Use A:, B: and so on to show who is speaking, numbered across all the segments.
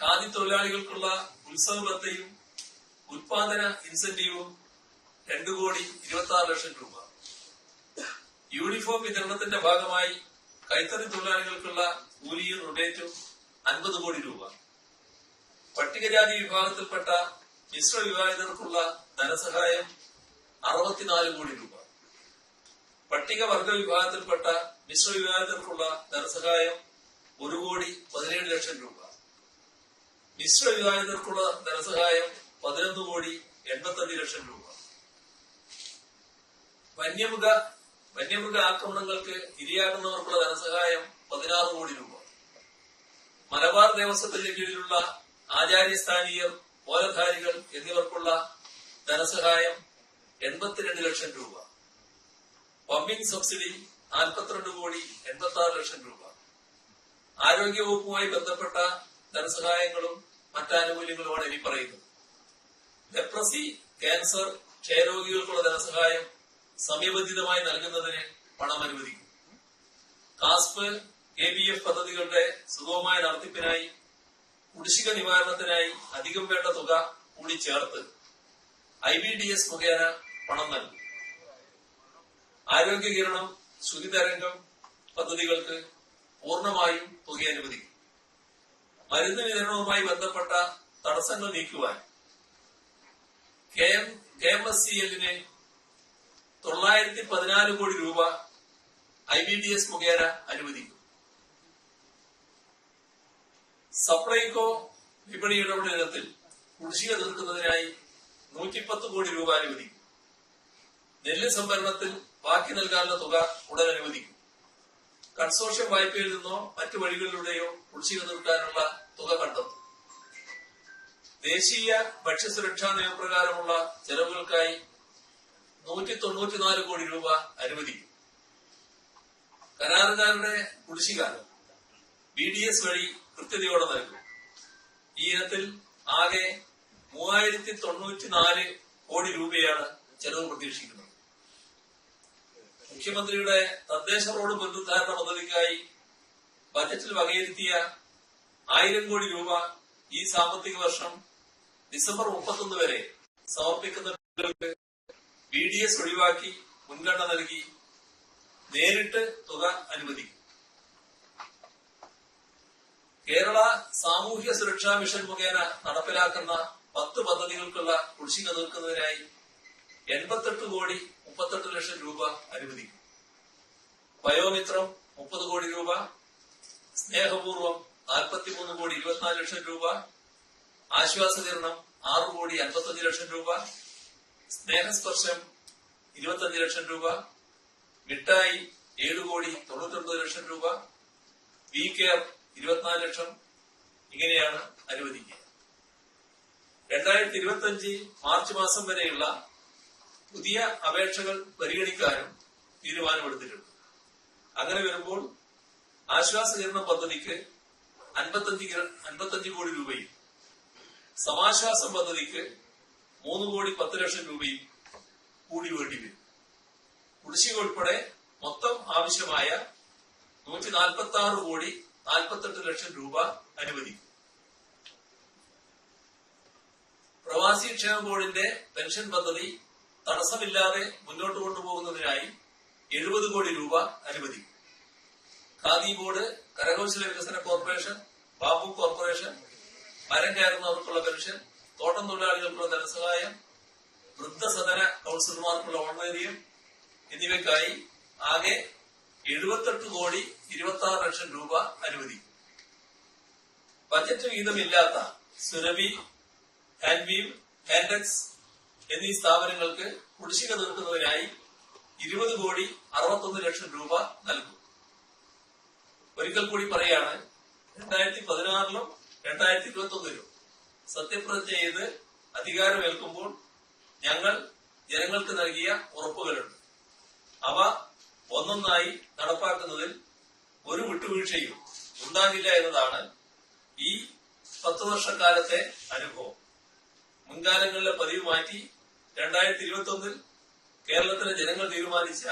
A: ഖാദി തൊഴിലാളികൾക്കുള്ള ഉത്സവ ഭത്തയും ഉത്പാദന ഇൻസെന്റീവും രണ്ടു കോടി ഇരുപത്തി ആറ് ലക്ഷം രൂപ. യൂണിഫോം വിതരണത്തിന്റെ ഭാഗമായി കൈത്തറി തൊഴിലാളികൾക്കുള്ള കൂലിയും റിബേറ്റും അൻപത് കോടി രൂപ. പട്ടികജാതി വിഭാഗത്തിൽപ്പെട്ട മിശ്ര വിവാഹിതർക്കുള്ള ധനസഹായം അറുപത്തിനാല് കോടി രൂപ. പട്ടികവർഗ വിഭാഗത്തിൽപ്പെട്ട മിശ്ര വിവാഹിതർക്കുള്ള ധനസഹായം ഒരു കോടി പതിനേഴ് ലക്ഷം രൂപ. മിശ്ര വിവാഹിതർക്കുള്ള ധനസഹായം പതിനൊന്ന് കോടി എൺപത്തഞ്ച് ലക്ഷം രൂപ. വന്യമൃഗ വന്യമൃഗ ആക്രമണങ്ങൾക്ക് ഇരയാകുന്നവർക്കുള്ള ധനസഹായം പതിനാറ് കോടി രൂപ. മലബാർ ദേവസ്വത്തിന്റെ കീഴിലുള്ള ആചാര്യസ്ഥാനീയർ ഓലധാരികൾ എന്നിവർക്കുള്ള ധനസഹായം എൺപത്തിരണ്ട് ലക്ഷം രൂപ. പമ്പിംഗ് സബ്സിഡി നാൽപ്പത്തിരണ്ട് കോടി എൺപത്തി ആറ് ലക്ഷം രൂപ. ആരോഗ്യവകുപ്പുമായി ബന്ധപ്പെട്ട ധനസഹായങ്ങളും മറ്റാനുകൂല്യങ്ങളുമാണ് ഇനി പറയുന്നത്. ലെപ്രസി ക്യാൻസർ ക്ഷയരോഗികൾക്കുള്ള ധനസഹായം സമയബന്ധിതമായി നൽകുന്നതിന് പണം അനുവദിക്കും. കാസ്പ് എ ബി എഫ് പദ്ധതികളുടെ സുഗമമായ നടത്തിപ്പിനായി കുടിശ്ശിക നിവാരണത്തിനായി അധികം വേണ്ട തുക കൂടി ചേർത്ത് ഐ ബി ഡി എസ് മുഖേന പണം നൽകും. ആരോഗ്യ കിരണം ശുചിതരംഗം പദ്ധതികൾക്ക് പൂർണമായും തുക അനുവദിക്കും. മരുന്ന് വിതരണവുമായി ബന്ധപ്പെട്ട തടസ്സങ്ങൾ നീക്കുവാൻ K M K M S C എല്ലിന് തൊള്ളായിരത്തി പതിനാല് കോടി രൂപ ഐ ബി ഡി എസ് മുഖേന അനുവദിക്കും. സപ്ലൈകോ വിപണി ഇടപെടൽ ഇനത്തിൽ കുടിശ്ശിക തീർക്കുന്നതിനായി നൂറ്റിപ്പത്ത് കോടി രൂപ അനുവദിക്കും. നെല്ല് സംഭരണത്തിൽ ബാക്കി നൽകാനുള്ള തുക ഉടൻ അനുവദിക്കും. കൺസോർഷ്യം വായ്പയിൽ നിന്നോ മറ്റു വഴികളിലൂടെയോ കുടിശ്ശിക നിർത്താനുള്ള തുക കണ്ടെത്തും. ദേശീയ ഭക്ഷ്യസുരക്ഷാ നിയമപ്രകാരമുള്ള ചെലവുകൾക്കായി നൂറ്റി തൊണ്ണൂറ്റിനാല് കോടി രൂപ അനുവദിക്കും. കരാറുകാരുടെ കുടിശ്ശിക ബി ഡി എസ് വഴി കൃത്യതയോടെ നൽകും. ഈ ഇനത്തിൽ ആകെ മൂവായിരത്തി തൊണ്ണൂറ്റിനാല് കോടി രൂപയാണ് ചെലവ് പ്രതീക്ഷിക്കുന്നത്. മുഖ്യമന്ത്രിയുടെ തദ്ദേശ റോഡ് പുനരുദ്ധാരണ പദ്ധതിക്കായി ബജറ്റിൽ വകയിരുത്തിയ ആയിരം കോടി രൂപ ഈ സാമ്പത്തിക വർഷം ഡിസംബർ മുപ്പത്തൊന്ന് വരെ സമർപ്പിക്കുന്ന ബി ഡി എസ് ഒഴിവാക്കി മുൻഗണന നൽകി നേരിട്ട് തുക അനുവദിക്കും. കേരള സാമൂഹ്യ സുരക്ഷാ മിഷൻ മുഖേന നടപ്പിലാക്കുന്ന പത്ത് പദ്ധതികൾക്കുള്ള കുടിശ്ശിക തീർക്കുന്നതിനായി എൺപത്തെട്ട് കോടി മുപ്പത്തെട്ട് ലക്ഷം രൂപ അനുവദിക്കും. വയോമിത്രം മുപ്പത് കോടി രൂപ സ്നേഹപൂർവം നാൽപ്പത്തിമൂന്ന് കോടി ഇരുപത്തിനാല് ലക്ഷം രൂപ ആശ്വാസകിരണം ആറ് കോടി അൻപത്തഞ്ച് ലക്ഷം രൂപ സ്നേഹസ്പർശം ഇരുപത്തഞ്ച് ലക്ഷം രൂപ മിഠായി ഏഴ് കോടി തൊണ്ണൂറ്റൊൻപത് ലക്ഷം രൂപ വി കെയർ ഇരുപത്തിനാല് ലക്ഷം ഇങ്ങനെയാണ് അനുവദിക്കുക. രണ്ടായിരത്തി ഇരുപത്തി മാർച്ച് മാസം വരെയുള്ള പുതിയ അപേക്ഷകൾ പരിഗണിക്കാനും തീരുമാനമെടുത്തിട്ടുണ്ട്. അങ്ങനെ വരുമ്പോൾ ആശ്വാസകരണ പദ്ധതിക്ക് അൻപത്തഞ്ച് അൻപത്തഞ്ച് കോടി രൂപയും സമാശ്വാസം പദ്ധതിക്ക് മൂന്ന് കോടി പത്ത് ലക്ഷം രൂപയും കൂടി വേണ്ടി വരും. കുടിശ്ശിക ഉൾപ്പെടെ മൊത്തം ആവശ്യമായ നൂറ്റി നാൽപ്പത്തി ആറ് കോടി നാൽപ്പത്തെട്ട് ലക്ഷം രൂപ അനുവദിക്കും. പ്രവാസി ക്ഷേമ ബോർഡിന്റെ പെൻഷൻ പദ്ധതി തടസ്സമില്ലാതെ മുന്നോട്ട് കൊണ്ടുപോകുന്നതിനായി എഴുപത് കോടി രൂപ അനുവദിക്കും ഖാദി ബോർഡ് കരകൗശല വികസന കോർപ്പറേഷൻ ബാബു കോർപ്പറേഷൻ മരം കയറുന്നവർക്കുള്ള പെൻഷൻ തോട്ടം തൊഴിലാളികൾക്കുള്ള ധനസഹായം വൃദ്ധസദന കൌൺസിലർമാർക്കുള്ള ഓണറേറിയം എന്നിവയ്ക്കായി ആകെ എഴുപത്തെട്ട് കോടി ഇരുപത്തി ആറ് ലക്ഷം രൂപ അനുവദിക്കും ബജറ്റ് വീതമില്ലാത്ത സുരഭി ഹാൻഡ്വീം ഹാൻഡെക്സ് എന്നീ സ്ഥാപനങ്ങൾക്ക് കുടിശ്ശിക തീർക്കുന്നതിനായി ഇരുപത് കോടി അറുപത്തൊന്ന് ലക്ഷം രൂപ നൽകും. ഒരിക്കൽ കൂടി പറയാണ് രണ്ടായിരത്തി പതിനാറിലും രണ്ടായിരത്തി ഇരുപത്തി ഒന്നിലും സത്യപ്രതിജ്ഞ ചെയ്ത് അധികാരമേൽക്കുമ്പോൾ ഞങ്ങൾ ജനങ്ങൾക്ക് നൽകിയ ഉറപ്പുകളുണ്ട്. അവ ഒന്നൊന്നായി നടപ്പാക്കുന്നതിൽ ഒരു വിട്ടുവീഴ്ചയും ഉണ്ടാകില്ല എന്നതാണ് ഈ പത്ത് വർഷക്കാലത്തെ അനുഭവം. മുൻകാലങ്ങളിലെ പതിവ് മാറ്റി രണ്ടായിരത്തി ഇരുപത്തി ഒന്നിൽ കേരളത്തിലെ ജനങ്ങൾ തീരുമാനിച്ച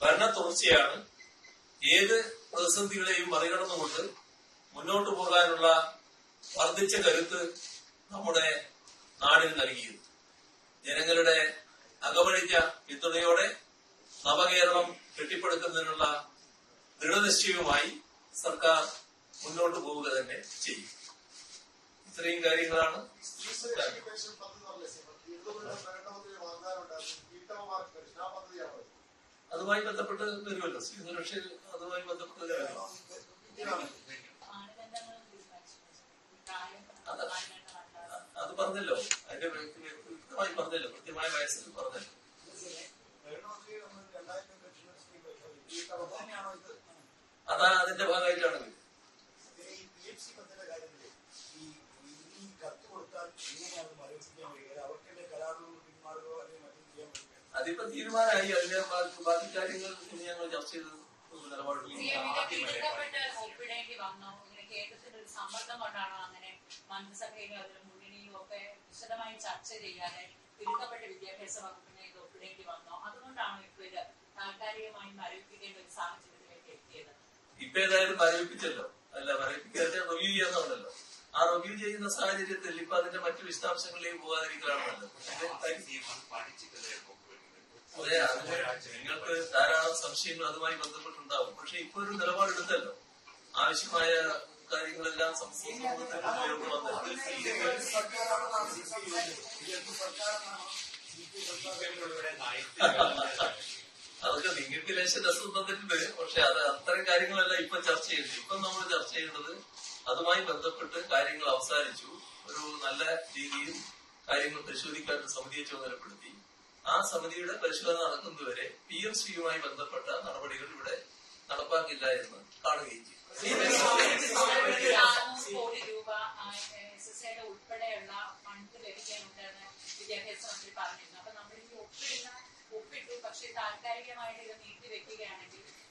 A: ഭരണ തുടർച്ചയാണ് ഏത് പ്രതിസന്ധികളെയും മറികടന്നുകൊണ്ട് മുന്നോട്ട് പോകാനുള്ള വർദ്ധിച്ച കരുത്ത് നമ്മുടെ നാടിന് നൽകിയത്. ജനങ്ങളുടെ അകമഴിഞ്ഞ പിന്തുണയോടെ നവകേരളം കെട്ടിപ്പടുക്കുന്നതിനുള്ള ദൃഢനിശ്ചയവുമായി സർക്കാർ മുന്നോട്ട് പോവുക തന്നെ ചെയ്യും. ഇത്രയും കാര്യങ്ങളാണ്. അതുമായി ബന്ധപ്പെട്ട് വരുമല്ലോ. സ്ത്രീ സുരക്ഷയിൽ അതുമായി ബന്ധപ്പെട്ട് അത് പറഞ്ഞല്ലോ. അതിന്റെ വ്യക്തമായി പറഞ്ഞല്ലോ. കൃത്യമായ വയസ്സിൽ പറഞ്ഞല്ലോ.
B: അതാണ് അതിന്റെ രണ്ടായിരം പെൻഷൻ സ്ത്രീ പെൻഷൻ. വീട്ടമ്മ തന്നെയാണോ ഇത്?
A: അതാ അതിന്റെ ഭാഗമായിട്ടാണ് ഇത്.
B: പിന്നെ ഈ PFC പദ്ധതിയുടെ കാര്യത്തിൽ ഈ ഈ കത്ത് കൊടുത്താൽ എങ്ങനെയാണ് അത് മരവിപ്പിക്കാൻ കഴിയുക? അവർക്കല്ലേ കരാറുകൾ പിന്മാറുകയോ അല്ലെങ്കിൽ മറ്റും ചെയ്യാൻ പറ്റുക?
A: അതിപ്പോ തീരുമാനമായി അതിന്റെ ബാക്കി കാര്യങ്ങൾ ഇനി ഞങ്ങൾ ചർച്ച ചെയ്ത് നിലപാടുകൾ
C: ചർച്ച ചെയ്യാതെ തിരുത്തപ്പെട്ട വിദ്യാഭ്യാസ വകുപ്പിനെ ഇത് ഒപ്പിടേണ്ടി വന്നോ അതുകൊണ്ടാണോ ഇപ്പൊ ഇത് താൽക്കാലികമായി മരവിപ്പിക്കേണ്ട ഒരു സാഹചര്യത്തിലേക്ക് എത്തിയത്
A: ഇപ്പൊ ഏതായാലും മരവിപ്പിച്ചല്ലോ അല്ല മരവിപ്പിക്കാതെ റിവ്യൂ ചെയ്യാന്നുണ്ടല്ലോ ആ റിവ്യൂ ചെയ്യുന്ന സാഹചര്യത്തിൽ ഇപ്പൊ അതിന്റെ മറ്റു വിശദാംശങ്ങളിലേക്ക് പോകാതിരിക്കാണല്ലോ നിങ്ങൾക്ക് ധാരാളം സംശയങ്ങൾ അതുമായി ബന്ധപ്പെട്ടുണ്ടാവും. പക്ഷെ ഇപ്പൊ ഒരു നിലപാടെടുത്തല്ലോ ആവശ്യമായ കാര്യങ്ങളെല്ലാം അതൊക്കെ നിങ്ങൾക്ക് ലേശം രസം തന്നിട്ടുണ്ട് പക്ഷെ അത് അത്തരം കാര്യങ്ങളല്ല ഇപ്പൊ ചർച്ച ചെയ്യുന്നത് ഇപ്പൊ നമ്മൾ ചർച്ച ചെയ്യേണ്ടത് അതുമായി ബന്ധപ്പെട്ട് കാര്യങ്ങൾ അവസാനിച്ചു. ഒരു നല്ല രീതിയിൽ കാര്യങ്ങൾ പരിശോധിക്കാൻ സമിതിയെ ചുമതലപ്പെടുത്തി. ആ സമിതിയുടെ പരിശോധന നടക്കുന്നതുവരെ പി എം സിയുമായി ബന്ധപ്പെട്ട നടപടികൾ ഇവിടെ നടപ്പാക്കില്ല എന്ന് കാണുകയും
C: ഫണ്ട്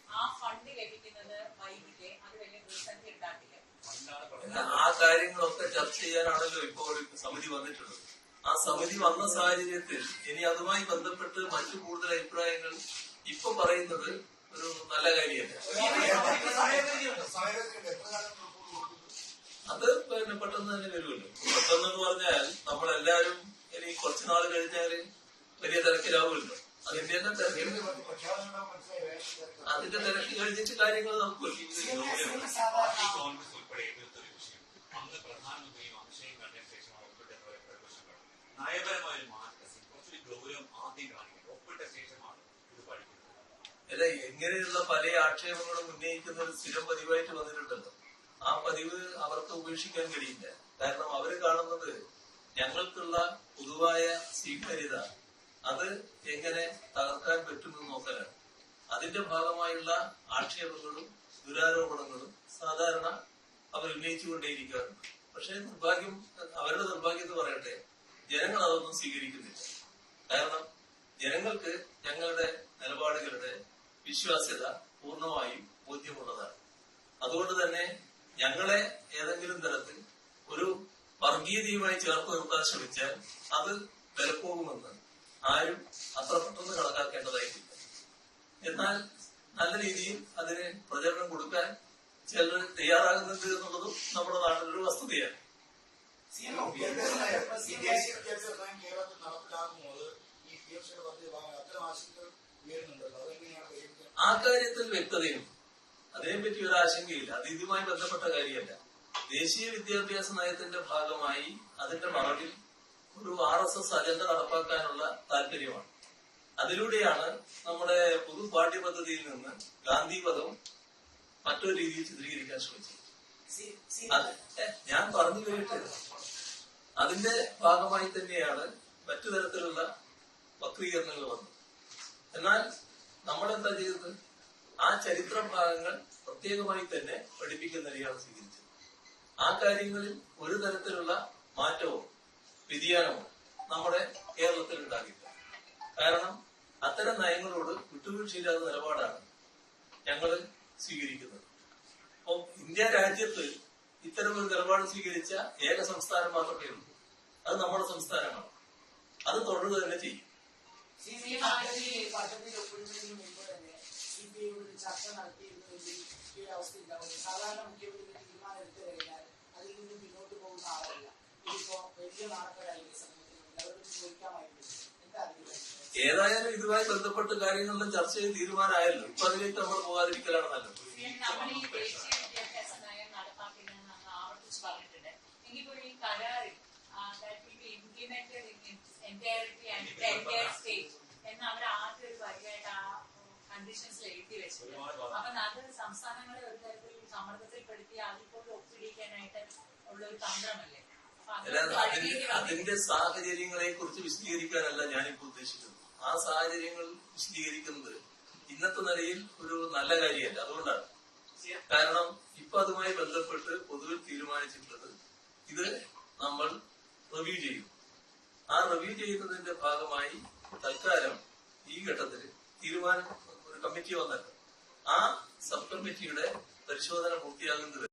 C: ആ ഫണ്ട് ലഭിക്കുന്നത്
A: കാര്യങ്ങളൊക്കെ ചർച്ച ചെയ്യാനാണല്ലോ ഇപ്പോൾ സമിതി വന്നിട്ടുള്ളത്. ആ സമിതി വന്ന സാഹചര്യത്തിൽ ഇനി അതുമായി ബന്ധപ്പെട്ട് മറ്റു കൂടുതൽ അഭിപ്രായങ്ങൾ ഇപ്പൊ പറയുന്നത് ഒരു നല്ല കാര്യമല്ല? അത് പിന്നെ പെട്ടെന്ന് തന്നെ വരുമല്ലോ. പെട്ടെന്ന് എന്ന് പറഞ്ഞാൽ നമ്മളെല്ലാരും ഇനി കുറച്ചു നാൾ കഴിഞ്ഞാൽ വലിയ തിരക്കിലാവുമല്ലോ. അതിന്റെ തന്നെ തിരക്ക്. അതിന്റെ തിരക്ക് കഴിഞ്ഞിട്ട് കാര്യങ്ങൾ
D: നമുക്ക് അന്ന് പ്രധാനമന്ത്രിയും നയപരമായ ഒരു മാറ്റം കുറച്ചൊരു ഗൗരവം ആദ്യം കാണിക്കണം. ഒപ്പിട്ട ശേഷമാണ് ഇത് പഠിക്കുന്നത്.
A: അല്ല എങ്ങനെയുള്ള പല ആക്ഷേപങ്ങളും ഉന്നയിക്കുന്ന ഒരു സ്ഥിരം പതിവായിട്ട് വന്നിട്ടുണ്ടല്ലോ. ആ പതിവ് അവർക്ക് ഉപേക്ഷിക്കാൻ കഴിയില്ല. കാരണം അവർ കാണുന്നത് ഞങ്ങൾക്കുള്ള പൊതുവായ സ്വീകാര്യത അത് എങ്ങനെ തകർക്കാൻ പറ്റുമെന്ന് നോക്കാനാണ് അതിന്റെ ഭാഗമായുള്ള ആക്ഷേപങ്ങളും ദുരാരോപണങ്ങളും സാധാരണ അവർ ഉന്നയിച്ചുകൊണ്ടേയിരിക്കാറുണ്ട്. പക്ഷേ നിർഭാഗ്യം അവരുടെ നിർഭാഗ്യം എന്ന് പറയട്ടെ ജനങ്ങൾ അതൊന്നും സ്വീകരിക്കുന്നില്ല. കാരണം ജനങ്ങൾക്ക് ഞങ്ങളുടെ നിലപാടുകളുടെ വിശ്വാസ്യത പൂർണമായും ബോധ്യമുള്ളതാണ്. അതുകൊണ്ട് തന്നെ ഞങ്ങളെ ഏതെങ്കിലും തരത്തിൽ ഒരു വർഗീയതയുമായി ചേർത്ത് നിർത്താൻ ശ്രമിച്ചാൽ അത് വിലപ്പോകുമെന്ന് ആരും അത്ര പെട്ടെന്ന് കണക്കാക്കേണ്ടതായിട്ടില്ല. എന്നാൽ നല്ല രീതിയിൽ അതിന് പ്രചരണം കൊടുക്കാൻ ചിലർ തയ്യാറാകുന്നുണ്ട് എന്നുള്ളതും നമ്മുടെ നാട്ടിലൊരു വസ്തുതയാണ്.
B: വിദ്യാഭ്യാസ നയം ഈ പി എഫ് സിയുടെ പദ്ധതി ഭാഗം അത്തരം ആശങ്കകൾ ഉയരുന്നുണ്ടല്ലോ അതെങ്ങനെയാണ് പരിഹരിക്കുക
A: ആ കാര്യത്തിൽ വ്യക്തതയുണ്ട് അതിനെപ്പറ്റി ഒരു ആശങ്കയില്ല അത് ഇതുമായി ബന്ധപ്പെട്ട കാര്യമല്ല. ദേശീയ വിദ്യാഭ്യാസ നയത്തിന്റെ ഭാഗമായി അതിന്റെ മറവിൽ ഒരു ആർ എസ് എസ് അജണ്ട നടപ്പാക്കാനുള്ള താല്പര്യമാണ്. അതിലൂടെയാണ് നമ്മുടെ പൊതു പാഠ്യപദ്ധതിയിൽ നിന്ന് ഗാന്ധിവധം മറ്റൊരു രീതിയിൽ ചിത്രീകരിക്കാൻ ശ്രമിച്ചത്. ഞാൻ പറഞ്ഞു വരട്ടെ അതിന്റെ ഭാഗമായി തന്നെയാണ് മറ്റു തരത്തിലുള്ള വക്രീകരണങ്ങൾ വന്നത്. എന്നാൽ നമ്മൾ എന്താ ചെയ്തത്? ആ ചരിത്ര ഭാഗങ്ങൾ പ്രത്യേകമായി തന്നെ പഠിപ്പിക്കുന്ന നിലയാണ് സ്വീകരിച്ചത് ആ കാര്യങ്ങളിൽ ഒരു തരത്തിലുള്ള മാറ്റവും വ്യതിയാനവും നമ്മുടെ കേരളത്തിൽ ഉണ്ടാകില്ല. കാരണം അത്തരം നയങ്ങളോട് വിട്ടുവീഴ്ചയില്ലാത്ത നിലപാടാണ് ഞങ്ങൾ സ്വീകരിക്കുന്നത്. അപ്പം ഇന്ത്യ രാജ്യത്ത് ഇത്തരമൊരു നിലപാട് സ്വീകരിച്ച ഏക സംസ്ഥാനം മാത്രമേ ഉള്ളൂ. അത് നമ്മുടെ സംസ്ഥാനമാണ്. അത് തുടർന്ന് തന്നെ ചെയ്യും.
E: സാധാരണ
A: ഏതായാലും ഇതുമായി ബന്ധപ്പെട്ട് കാര്യങ്ങളിലും ചർച്ച ചെയ്ത് തീരുമാനമായല്ലോ. ഇപ്പൊ അതിലേക്ക് നമ്മൾ പോകാതിരിക്കലാണ് നല്ലത്.
C: സ്റ്റേറ്റ് എന്ന് അവർ ഒരു വെച്ചിട്ടുണ്ട് സംസ്ഥാനങ്ങളെ ഒരു
A: അതിന്റെ സാഹചര്യങ്ങളെ കുറിച്ച് വിശദീകരിക്കാനല്ല ഞാനിപ്പോ ഉദ്ദേശിക്കുന്നത്. ആ സാഹചര്യങ്ങൾ വിശദീകരിക്കുന്നത് ഇന്നത്തെ നിലയിൽ ഒരു നല്ല കാര്യമല്ല. അതുകൊണ്ടാണ്. കാരണം ഇപ്പൊ അതുമായി ബന്ധപ്പെട്ട് പൊതുവിൽ തീരുമാനിച്ചിട്ടുള്ളത് ഇത് നമ്മൾ റിവ്യൂ ചെയ്യും. ആ റിവ്യൂ ചെയ്യുന്നതിന്റെ ഭാഗമായി തൽക്കാലം ഈ ഘട്ടത്തിൽ തീരുമാനം ഒരു കമ്മിറ്റി വന്നല്ലോ. ആ സബ് കമ്മിറ്റിയുടെ പരിശോധന പൂർത്തിയാകുന്നത്